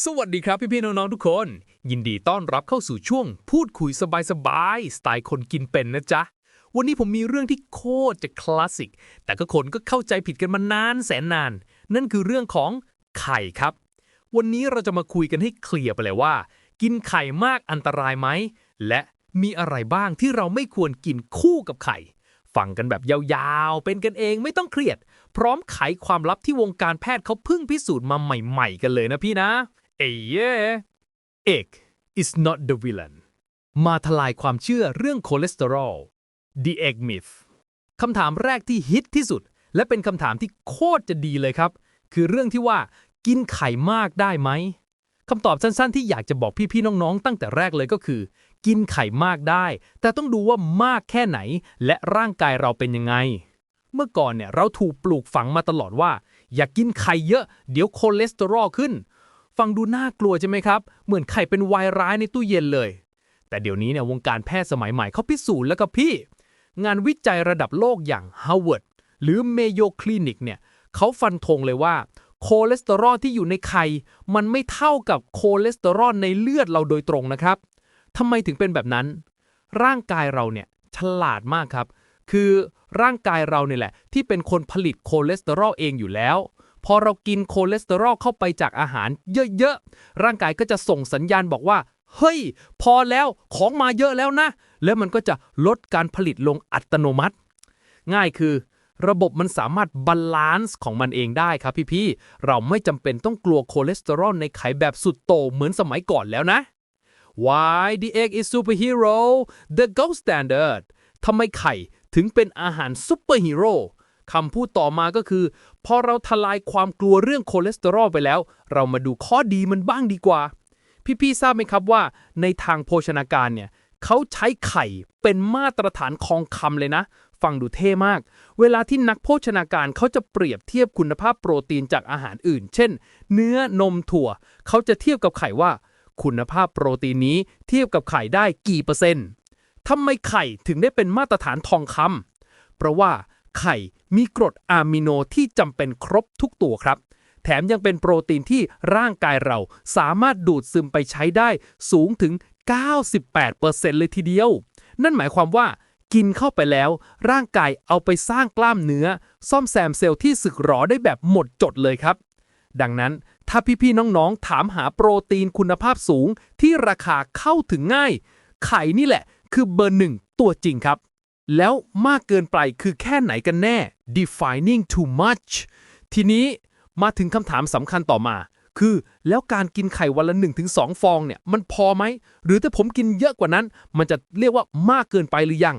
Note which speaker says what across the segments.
Speaker 1: สวัสดีครับพี่ๆน้องๆทุกคน ยินดีต้อนรับเข้าสู่ช่วง พูดคุยสบายๆสไตล์คนกินเป็นนะจ๊ะ วันนี้ผมมีเรื่องที่โคตรจะคลาสสิก แต่ก็คนก็เข้าใจผิดกันมานานแสนนาน นั่นคือเรื่องของไข่ครับ วันนี้เราจะมาคุยกันให้เคลียร์ไปเลยว่า กินไข่มากอันตรายไหม และมีอะไรบ้างที่เราไม่ควรกินคู่กับไข่ ฟังกันแบบยาวๆ เป็นกันเองไม่ต้องเครียด พร้อมไขความลับที่วงการแพทย์เขาเพิ่งพิสูจน์มาใหม่ ๆ กันเลยนะพี่นะ เอ้ย egg is not the villain มาทลายความเชื่อเรื่องคอเลสเตอรอล the egg myth คำถามแรกที่ฮิตที่สุด และเป็นคำถามที่โคตรจะดีเลยครับ คือเรื่องที่ว่ากินไข่มากได้ไหมคำตอบสั้นๆที่อยากจะบอกพี่ๆน้องๆ ตั้งแต่แรกเลยก็คือ กินไข่มากได้ แต่ต้องดูว่ามากแค่ไหน และร่างกายเราเป็นยังไง เมื่อก่อนเนี่ยเราถูกปลูกฝังมาตลอดว่า อย่ากกินไข่เยอะ เดี๋ยวคอเลสเตอรอลขึ้น ฟังดูน่ากลัวใช่ไหมครับ เหมือนไข่เป็นไวายร้ายในตู้เย็นเลย แต่เดี๋ยวนี้เนี่ยวงการแพทย์สมัยใหม่เขาพิสูจน์แล้วกับพี่ งานวิจัยระดับโลกอย่าง Harvard หรือ Mayo Clinic เนี่ยเขาฟันธงเลยว่าคอเลสเตอรอลที่อยู่ในไข่ มันไม่เท่ากับคอเลสเตอรอลในเลือดเราโดยตรงนะครับทำไมถึงเป็นแบบนั้น ร่างกายเราเนี่ยฉลาดมากครับ คือร่างกายเราเนี่ยแหละ ที่เป็นคนผลิตคอเลสเตอรอลเองอยู่แล้ว พอเรากินคอเลสเตอรอลเข้าไปจากอาหาร เยอะๆ ร่างกายก็จะส่งสัญญาณบอกว่า เฮ้ย พอแล้วของมาเยอะแล้วนะ แล้วมันก็จะลดการผลิตลงอัตโนมัติ ง่ายคือ ระบบมันสามารถบาลานซ์ของมันเองได้ครับพี่ๆ เราไม่จำเป็นต้องกลัวคอเลสเตอรอลในไข่แบบสุดโต่งเหมือนสมัยก่อนแล้วนะ Why the egg is superhero the gold standard ทำไมไข่ถึงเป็นอาหารซูเปอร์ฮีโร่ คำพูดต่อมาก็คือ พอเราทลายความกลัวเรื่องคอเลสเตอรอลไปแล้ว เรามาดูข้อดีมันบ้างดีกว่า พี่ๆทราบไหมครับว่าในทางโภชนาการเนี่ยเขาใช้ไข่เป็นมาตรฐานคองคำเลยนะ ฟังดูเท่มาก เวลาที่นักโภชนาการเขาจะเปรียบเทียบคุณภาพโปรตีนจากอาหารอื่น เช่น เนื้อนมถั่ว เขาจะเทียบกับไข่ว่า คุณภาพโปรตีนนี้เทียบกับไข่ได้กี่เปอร์เซ็นต์ทำไมไข่ถึงได้เป็นมาตรฐานทองคำเพราะว่า ไข่ มีกรดอะมิโนที่จำเป็นครบทุกตัวครับ แถมยังเป็นโปรตีนที่ร่างกายเราสามารถดูดซึมไปใช้ได้สูงถึง 98%เลยทีเดียว นั่นหมายความว่ากินเข้าไปแล้ว ร่างกายเอาไปสร้างกล้ามเนื้อ ซ่อมแซมเซลล์ที่สึกหรอได้แบบหมดจดเลยครับ ดังนั้นถ้าพี่ๆน้องๆ ถามหาโปรตีนคุณภาพสูงที่ราคาเข้าถึงง่าย ไข่นี่แหละ คือเบอร์หนึ่งตัวจริงครับ แล้วมากเกินไปคือแค่ไหนกันแน่ defining too much ทีนี้มาถึงคำถามสำคัญต่อมา คือ แล้วการกินไข่วันละ 1-2 ฟองเนี่ย มันพอไหม หรือถ้าผมกินเยอะกว่านั้น มันจะเรียกว่ามากเกินไปหรือยัง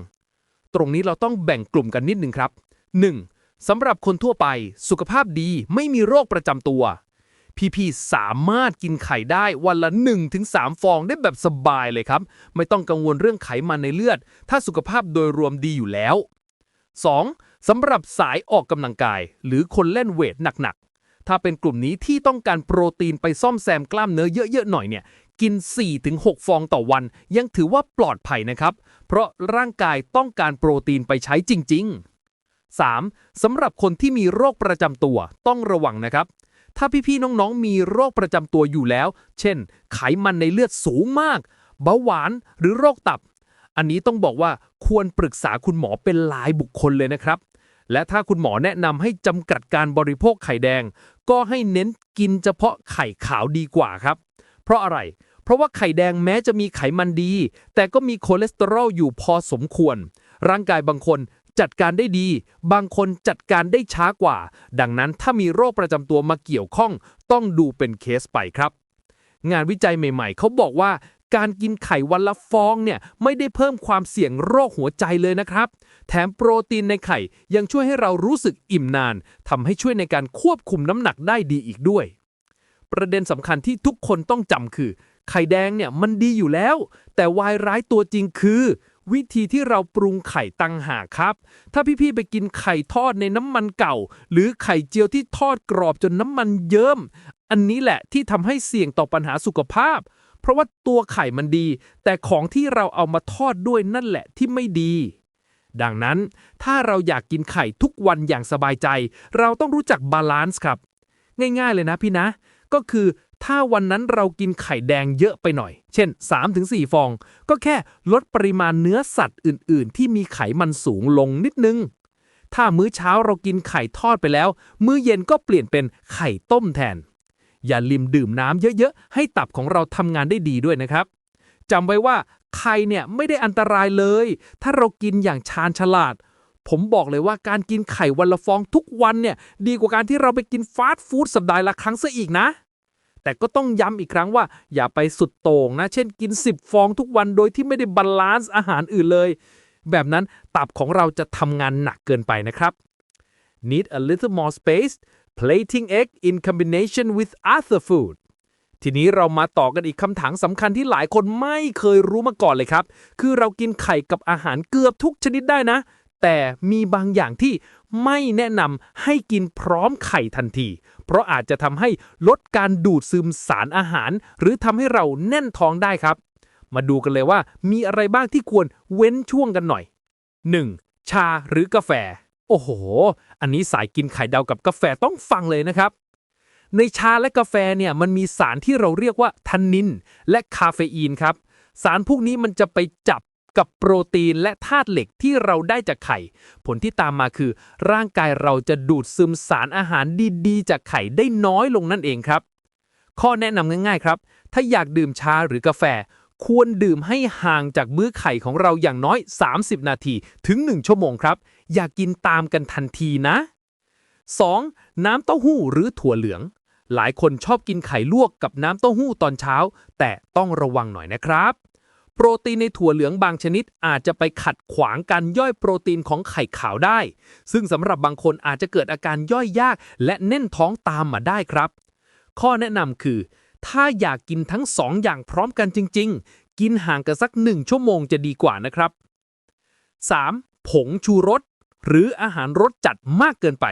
Speaker 1: ตรงนี้เราต้องแบ่งกลุ่มกันนิดหนึ่งครับ 1. สำหรับคนทั่วไป สุขภาพดีไม่มีโรคประจำตัว พี่ๆ สามารถกินไข่ได้วันละ 1-3 ฟองได้แบบสบายเลยครับ ไม่ต้องกังวลเรื่องไขมันในเลือด ถ้าสุขภาพโดยรวมดีอยู่แล้ว 2. สำหรับสายออกกำลังกาย หรือคนเล่นเวทหนักๆ ถ้าเป็นกลุ่มนี้ที่ต้องการโปรตีนไปซ่อมแซมกล้ามเนื้อเยอะๆหน่อยเนี่ยกิน 4-6 ฟองต่อวัน ยังถือว่าปลอดภัยนะครับ เพราะร่างกายต้องการโปรตีนไปใช้จริง ๆ 3. สำหรับคนที่มีโรคประจำตัวต้องระวังนะครับ ถ้าพี่ๆน้องๆ มีโรคประจำตัวอยู่แล้ว เช่น ไขมันในเลือดสูงมาก เบาหวานหรือโรคตับ อันนี้ต้องบอกว่าควรปรึกษาคุณหมอเป็นรายบุคคลเลยนะครับ และถ้าคุณหมอแนะนำให้จำกัดการบริโภคไข่แดง ก็ให้เน้นกินเฉพาะไข่ขาวดีกว่าครับ เพราะอะไร เพราะว่าไข่แดงแม้จะมีไขมันดี แต่ก็มีคอเลสเตอรอลอยู่พอสมควร ร่างกายบางคน จัดการได้ดี บางคนจัดการได้ช้ากว่า ดังนั้นถ้ามีโรคประจำตัวมาเกี่ยวข้อง ต้องดูเป็นเคสไปครับ งานวิจัยใหม่ ๆ เขาบอกว่าการกินไข่วันละฟองเนี่ยไม่ได้เพิ่มความเสี่ยงโรคหัวใจเลยนะครับ แถมโปรตีนในไข่ยังช่วยให้เรารู้สึกอิ่มนานทำให้ช่วยในการควบคุมน้ำหนักได้ดีอีกด้วย ประเด็นสำคัญที่ทุกคนต้องจำคือ ไข่แดงเนี่ยมันดีอยู่แล้ว แต่วายร้ายตัวจริงคือ วิธีที่เราปรุงไข่ตังหากครับ ถ้าพี่ๆไปกินไข่ทอดในน้ำมันเก่า หรือไข่เจียวที่ทอดกรอบจนน้ำมันเยิ้ม อันนี้แหละที่ทำให้เสี่ยงต่อปัญหาสุขภาพ เพราะว่าตัวไข่มันดี แต่ของที่เราเอามาทอดด้วยนั่นแหละที่ไม่ดี ดังนั้นถ้าเราอยากกินไข่ทุกวันอย่างสบายใจ เราต้องรู้จักบาลานซ์ครับ ง่ายๆเลยนะพี่นะ ก็คือ ถ้าวันนั้นเรากินไข่แดงเยอะไปหน่อย เช่น 3-4 ฟอง ก็แค่ลดปริมาณเนื้อสัตว์อื่น ๆ ที่มีไขมันสูงลงนิดนึง ถ้ามื้อเช้าเรากินไข่ทอดไปแล้ว มื้อเย็นก็เปลี่ยนเป็นไข่ต้มแทน อย่าลืมดื่มน้ำเยอะ ๆ ให้ตับของเราทำงานได้ดีด้วยนะครับจำไว้ว่าไข่เนี่ยไม่ได้อันตรายเลย ถ้าเรากินอย่างชาญฉลาด ผมบอกเลยว่าการกินไข่วันละฟองทุกวันเนี่ย ดีกว่าการที่เราไปกินฟาสต์ฟู้ดสัปดาห์ละครั้งซะอีกนะ แต่ก็ต้องย้ำอีกครั้งว่า อย่าไปสุดโต่งนะ เช่นกิน 10 ฟองทุกวันโดยที่ไม่ได้บาลานซ์อาหารอื่นเลย แบบนั้นตับของเราจะทำงานหนักเกินไปนะครับ Need a little more space plating egg in combination with other food ทีนี้เรามาต่อกันอีกคำถามสำคัญที่หลายคนไม่เคยรู้มาก่อนเลยครับ คือเรากินไข่กับอาหารเกือบทุกชนิดได้นะ แต่มีบางอย่างที่ไม่แนะนำให้กินพร้อมไข่ทันที เพราะอาจจะทำให้ลดการดูดซึมสารอาหาร หรือทำให้เราแน่นท้องได้ครับ มาดูกันเลยว่ามีอะไรบ้างที่ควรเว้นช่วงกันหน่อย 1. ชาหรือกาแฟ โอ้โห อันนี้สายกินไข่ดาวกับกาแฟต้องฟังเลยนะครับ ในชาและกาแฟเนี่ยมันมีสารที่เราเรียกว่าทันนิน และคาเฟอีนครับ สารพวกนี้มันจะไปจับ กับโปรตีนและธาตุเหล็กที่เราได้จากไข่ ผลที่ตามมาคือ ร่างกายเราจะดูดซึมสารอาหารดีๆ จากไข่ได้น้อยลงนั่นเองครับ ข้อแนะนำง่ายๆครับ ถ้าอยากดื่มชาหรือกาแฟ ควรดื่มให้ห่างจากมื้อไข่ของเราอย่างน้อย 30 นาทีถึง 1 ชั่วโมงครับ อย่ากกินตามกันทันทีนะ 2. น้ำเต้าหู้หรือถั่วเหลือง หลายคนชอบกินไข่ลวกกับน้ำเต้าหู้ตอนเช้า แต่ต้องระวังหน่อยนะครับ โปรตีนในถั่วเหลืองบางชนิดอาจจะไปขัดขวางการย่อยโปรตีนของไข่ขาวได้ ซึ่งสำหรับบางคนอาจจะเกิดอาการย่อยยาก และแน่นท้องตามมาได้ครับ ข้อแนะนำคือ ถ้าอยากกินทั้งสองอย่างพร้อมกันจริง ๆ กินห่างกันสักหนึ่งชั่วโมงจะดีกว่านะครับ 3. ผงชูรส หรืออาหารรสจัดมากเกินไป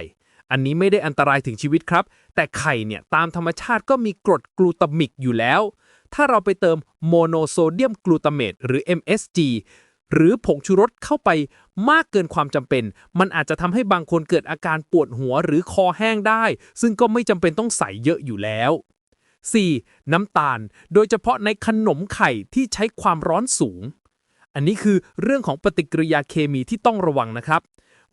Speaker 1: อันนี้ไม่ได้อันตรายถึงชีวิตครับ แต่ไข่เนี่ยตามธรรมชาติก็มีกรดกลูตามิกอยู่แล้ว ถ้าเราไปเติมโมโนโซเดียมกลูตาเมตหรือ MSG หรือผงชูรสเข้าไปมากเกินความจำเป็น มันอาจจะทำให้บางคนเกิดอาการปวดหัวหรือคอแห้งได้ ซึ่งก็ไม่จำเป็นต้องใส่เยอะอยู่แล้ว 4. น้ำตาล โดยเฉพาะในขนมไข่ที่ใช้ความร้อนสูง อันนี้คือเรื่องของปฏิกิริยาเคมีที่ต้องระวังนะครับ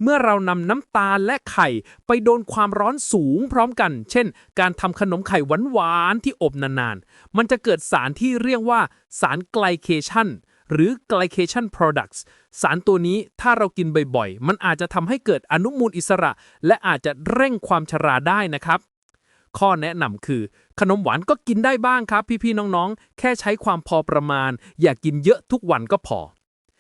Speaker 1: เมื่อเรานำน้ำตาลและไข่ไปโดนความร้อนสูงพร้อมกัน เช่น การทำขนมไข่หวานๆที่อบนานๆ มันจะเกิดสารที่เรียกว่าสารไกลเคชันหรือ glycation products สารตัวนี้ถ้าเรากินบ่อยๆ มันอาจจะทำให้เกิดอนุมูลอิสระ และอาจจะเร่งความชราได้นะครับ ข้อแนะนำคือ ขนมหวานก็กินได้บ้างครับ พี่ๆ น้องๆ แค่ใช้ความพอประมาณ อย่ากกินเยอะทุกวันก็พอ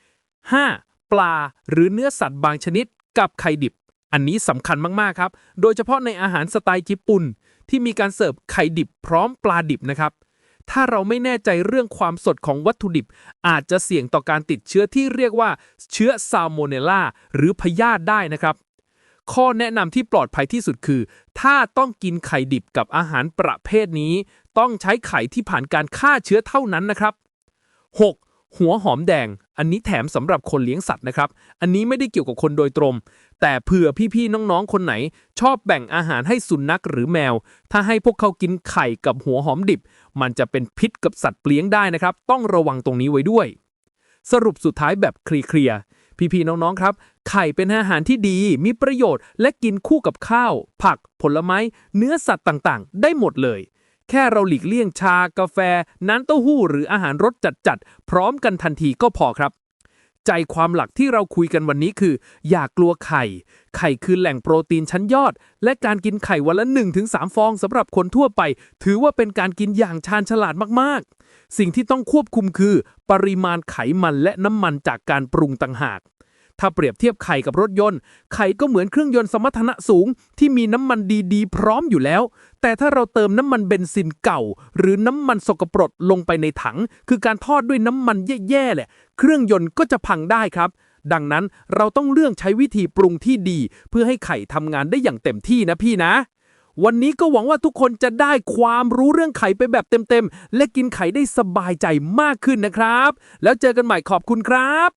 Speaker 1: 5. ปลาหรือเนื้อสัตว์บางชนิด กับไข่ดิบ อันนี้สำคัญมากๆครับ โดยเฉพาะในอาหารสไตล์ญี่ปุ่น ที่มีการเสิร์ฟไข่ดิบพร้อมปลาดิบนะครับ ถ้าเราไม่แน่ใจเรื่องความสดของวัตถุดิบ อาจจะเสี่ยงต่อการติดเชื้อที่เรียกว่าเชื้อซาโมเนลลาหรือพยาธิได้นะครับ ข้อแนะนำที่ปลอดภัยที่สุดคือ ถ้าต้องกินไข่ดิบกับอาหารประเภทนี้ ต้องใช้ไข่ที่ผ่านการฆ่าเชื้อเท่านั้นนะครับ 6. หัวหอมแดง อันนี้แถมสำหรับคนเลี้ยงสัตว์นะครับ อันนี้ไม่ได้เกี่ยวกับคนโดยตรง แต่เผื่อพี่ๆน้องๆคนไหน ชอบแบ่งอาหารให้สุนัขหรือแมว ถ้าให้พวกเขากินไข่กับหัวหอมดิบ มันจะเป็นพิษกับสัตว์เลี้ยงได้นะครับ ต้องระวังตรงนี้ไว้ด้วย สรุปสุดท้ายแบบเคลียร์พี่ๆน้องๆครับ ไข่เป็นอาหารที่ดี มีประโยชน์ และกินคู่กับข้าว ผัก ผลไม้ เนื้อสัตว์ต่างๆ ได้หมดเลย แค่เราหลีกเลี่ยงชา กาแฟ น้ำเต้าหู้หรืออาหารรสจัดๆ พร้อมกันทันทีก็พอครับ ใจความหลักที่เราคุยกันวันนี้คือ อย่ากลัวไข่ ไข่คือแหล่งโปรตีนชั้นยอด และการกินไข่วันละ 1-3 ฟองสำหรับคนทั่วไป ถือว่าเป็นการกินอย่างชาญฉลาดมากๆ สิ่งที่ต้องควบคุมคือ ปริมาณไขมันและน้ำมันจากการปรุงต่างหาก ถ้าเปรียบเทียบไข่กับรถยนต์ ไข่ก็เหมือนเครื่องยนต์สมรรถนะสูง ที่มีน้ำมันดีๆ พร้อมอยู่แล้ว แต่ถ้าเราเติมน้ำมันเบนซินเก่า หรือน้ำมันสกปรกลงไปในถัง คือการทอดด้วยน้ำมันแย่ๆแหละ เครื่องยนต์ก็จะพังได้ครับ ดังนั้นเราต้องเลือกใช้วิธีปรุงที่ดี เพื่อให้ไข่ทำงานได้อย่างเต็มที่นะพี่นะวันนี้ก็หวังว่าทุกคนจะได้ความรู้เรื่องไข่ไปแบบเต็มๆ และกินไข่ได้สบายใจมากขึ้นนะครับ แล้วเจอกันใหม่ขอบคุณครับ